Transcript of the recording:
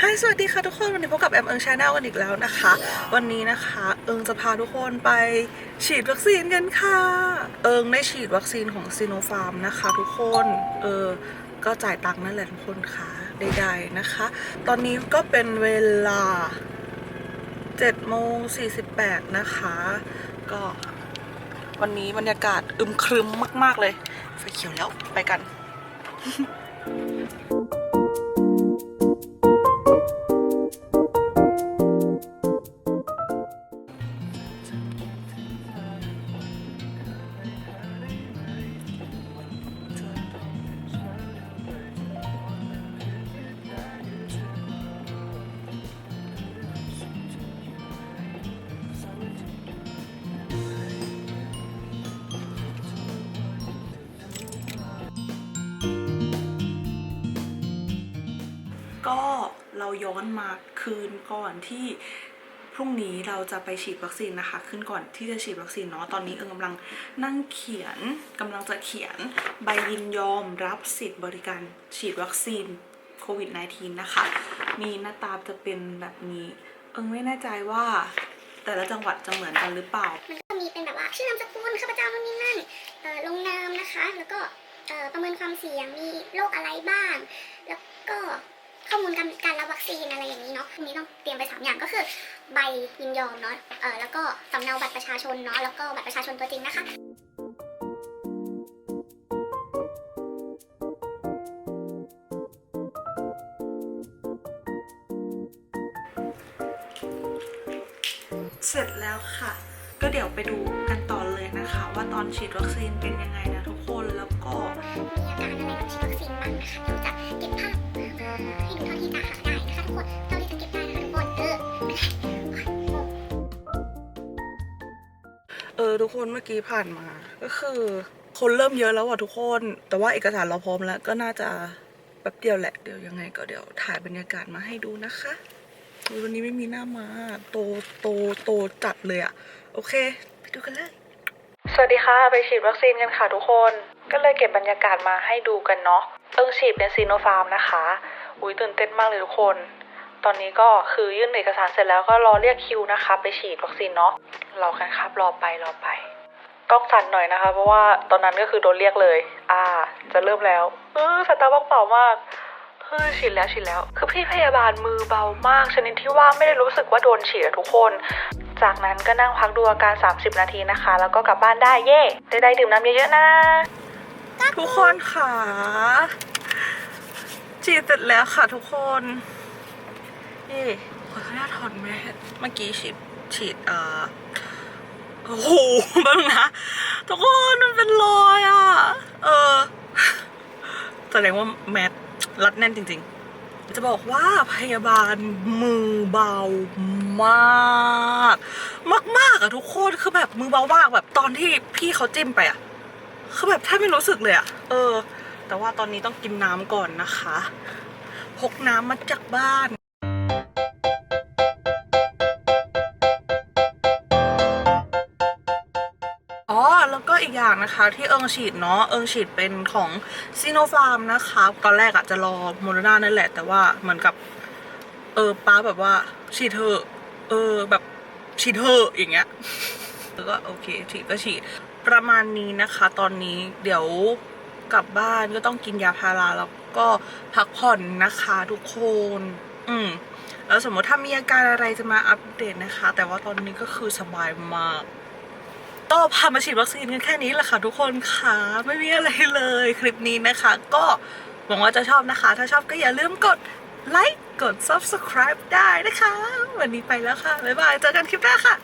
ฮสวัสดีค่ะทุกคน วันนี้พบกับแอมเอิงชาแนลกันอีกแล้วนะคะ วันนี้นะคะ เอิงจะพาทุกคนไปฉีดวัคซีนกันค่ะ เอิงได้ฉีดวัคซีนของซีโนฟาร์มนะคะทุกคน เออ ก็จ่ายตังค์นั่นแหละทุกคนค่ะใดๆนะคะ ตอนนี้ก็เป็นเวลา7โมง48 นะคะ ก็วันนี้บรรยากาศอึมครึมมาก ๆ เลย ไฟเขียวแล้วไปกัน เราย้อนมาคืนก่อนที่พรุ่งนี้เราจะไปฉีดวัคซีนนะคะ ขึ้นก่อนที่จะฉีดวัคซีนเนาะตอนนี้เอิงกำลังนั่งเขียนกำลังจะเขียนใบยินยอมรับสิทธิ์บริการฉีดวัคซีนโควิด -19 นะคะ มีหน้าตาจะเป็นแบบนี้ เอิงไม่แน่ใจว่า แต่ละจังหวัดจะเหมือนกันหรือเปล่า มันก็มีเป็นแบบว่าชื่อนามสกุลข้าพเจ้านู่นนี่นั่นลงนามนะคะ แล้วก็ประเมินความเสี่ยงมีโรคอะไรบ้าง แล้วก็ ข้อมูลการการรับวัคซีนอะไรอย่างนี้เนาะนี้ต้องเตรียมไปสามอย่างก็คือ ใบยินยอมเนาะเออแล้วก็สำเนาบัตรประชาชนเนาะแล้วก็บัตรประชาชนตัวจริงนะคะเสร็จแล้วค่ะ ก็เดี๋ยวไปดูกันต่อเลยนะคะ ว่าตอนฉีดวัคซีนเป็นยังไงนะทุก ทุกคนเมื่อกี้ผ่านมา ก็คือคนเริ่มเยอะแล้วอะทุกคน แต่ว่าเอกสารเราพร้อมแล้ว ก็น่าจะแป๊บเดียวแหละเดี๋ยวยังไงก็เดี๋ยวถ่ายบรรยากาศมาให้ดูนะคะวันนี้ไม่มีหน้ามาโตโตโตจัดเลยอะโอเค ไปดูกันเลย สวัสดีค่ะ ไปฉีดวัคซีนกันค่ะทุกคน ก็เลยเก็บบรรยากาศมาให้ดูกันเนาะเอิงฉีดเป็นซีโนฟาร์มนะคะ อุ้ยตื่นเต้นมากเลยทุกคน ตอนนี้ก็คือยื่นเอกสารเสร็จแล้วก็รอเรียกคิวนะคะ ไปฉีดวัคซีนเนาะรอกันครับรอไปรอไปก้องสั่นหน่อยนะคะ เพราะว่าตอนนั้นก็คือโดนเรียกเลย อ่า จะเริ่มแล้วเออสายตาบ้องเปล่ามากเฮ้ยฉีดแล้วฉีดแล้ว คือพี่พยาบาลมือเบามาก ชนิดที่ว่าไม่ได้รู้สึกว่าโดนฉีดอะทุกคน จากนั้นก็นั่งพักดูอาการ 30 นาทีนะคะ แล้วก็กลับบ้านได้เย่ได้ได้ดื่มน้ำเยอะๆนะ ทุกคนค่ะฉีดเสร็จแล้วค่ะทุกคน เย่ขออนุญาถอดแมสเมื่อกี้ฉีดฉีดเอ่อโอ้โหบนึงนะทุกคนมันเป็นรอยอะ เออ แสดงว่าแมสรัดแน่นจริง ๆ จะบอกว่าพยาบาลมือเบามาก มากๆอะทุกคนคือแบบมือเบามากแบบตอนที่พี่เขาจิ้มไปอะคือแบบแทบไม่รู้สึกเลยอะเออ แต่ว่าตอนนี้ต้องกินน้ำก่อนนะคะ พกน้ำมาจากบ้าน อย่างนะคะที่เอิงฉีดเนาะเอิงฉีดเป็นของซีโนฟาร์มนะคะ ตอนแรกอะจะรอโมเดอร์นานั่นแหละ แต่ว่าเหมือนกับเออป้าแบบว่าฉีดเถอเออแบบฉีดเถออย่างเงี้ยแล้วก็โอเคฉีดก็ฉีดประมาณนี้นะคะ ตอนนี้เดี๋ยวกลับบ้านก็ต้องกินยาพาราแล้วก็พักผ่อนนะคะทุกคน อืมแล้วสมมติถ้ามีอาการอะไรจะมาอัปเดตนะคะ แต่ว่าตอนนี้ก็คือสบายมาก ก็พามาฉีดวัคซีนกันแค่นี้แหละค่ะทุกคนค่ะไม่มีอะไรเลยคลิปนี้นะคะ ก็หวังว่าจะชอบนะคะ ถ้าชอบก็อย่าลืมกดไลค์กด subscribe ได้นะคะ วันนี้ไปแล้วค่ะ บ๊ายบาย เจอกันคลิปหน้าค่ะ